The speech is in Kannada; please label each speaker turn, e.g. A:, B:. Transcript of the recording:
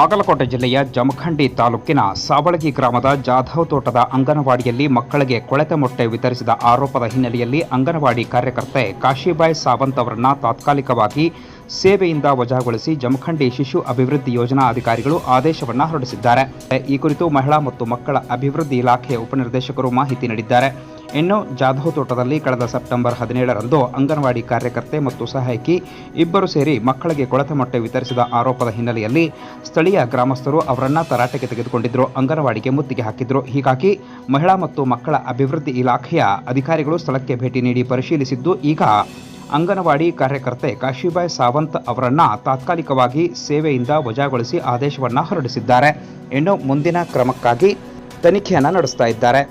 A: ಬಾಗಲಕೋಟೆ ಜಿಲ್ಲೆಯ ಜಮಖಂಡಿ ತಾಲೂಕಿನ ಸಾವಳಗಿ ಗ್ರಾಮದ ಜಾಧವ್ ತೋಟದ ಅಂಗನವಾಡಿಯಲ್ಲಿ ಮಕ್ಕಳಿಗೆ ಕೊಳೆತ ಮೊಟ್ಟೆ ವಿತರಿಸಿದ ಆರೋಪದ ಹಿನ್ನೆಲೆಯಲ್ಲಿ ಅಂಗನವಾಡಿ ಕಾರ್ಯಕರ್ತೆ ಕಾಶಿಬಾಯ್ ಸಾವಂತ್ ಅವರನ್ನ ತಾತ್ಕಾಲಿಕವಾಗಿ ಸೇವೆಯಿಂದ ವಜಾಗೊಳಿಸಿ ಜಮಖಂಡಿ ಶಿಶು ಅಭಿವೃದ್ಧಿ ಯೋಜನಾ ಅಧಿಕಾರಿಗಳು ಆದೇಶವನ್ನು ಹೊರಡಿಸಿದ್ದಾರೆ. ಈ ಕುರಿತು ಮಹಿಳಾ ಮತ್ತು ಮಕ್ಕಳ ಅಭಿವೃದ್ಧಿ ಇಲಾಖೆಯ ಉಪನಿರ್ದೇಶಕರು ಮಾಹಿತಿ ನೀಡಿದ್ದಾರೆ. ಇನ್ನು ಜಾಧವ್ ತೋಟದಲ್ಲಿ ಕಳೆದ ಸೆಪ್ಟೆಂಬರ್ ಹದಿನೇಳರಂದು ಅಂಗನವಾಡಿ ಕಾರ್ಯಕರ್ತೆ ಮತ್ತು ಸಹಾಯಕಿ ಇಬ್ಬರು ಸೇರಿ ಮಕ್ಕಳಿಗೆ ಕೊಳತೆ ಮೊಟ್ಟೆ ವಿತರಿಸಿದ ಆರೋಪದ ಹಿನ್ನೆಲೆಯಲ್ಲಿ ಸ್ಥಳೀಯ ಗ್ರಾಮಸ್ಥರು ಅವರನ್ನ ತರಾಟೆಗೆ ತೆಗೆದುಕೊಂಡಿದ್ದರು ಅಂಗನವಾಡಿಗೆ ಮುತ್ತಿಗೆ ಹಾಕಿದ್ರು. ಹೀಗಾಗಿ ಮಹಿಳಾ ಮತ್ತು ಮಕ್ಕಳ ಅಭಿವೃದ್ಧಿ ಇಲಾಖೆಯ ಅಧಿಕಾರಿಗಳು ಸ್ಥಳಕ್ಕೆ ಭೇಟಿ ನೀಡಿ ಪರಿಶೀಲಿಸಿದ್ದು, ಈಗ ಅಂಗನವಾಡಿ ಕಾರ್ಯಕರ್ತೆ ಕಾಶಿಬಾಯ್ ಸಾವಂತ್ ಅವರನ್ನ ತಾತ್ಕಾಲಿಕವಾಗಿ ಸೇವೆಯಿಂದ ವಜಾಗೊಳಿಸಿ ಆದೇಶವನ್ನ ಹೊರಡಿಸಿದ್ದಾರೆ. ಇನ್ನು ಮುಂದಿನ ಕ್ರಮಕ್ಕಾಗಿ ತನಿಖೆಯನ್ನು ನಡೆಸ್ತಾ ಇದ್ದಾರೆ.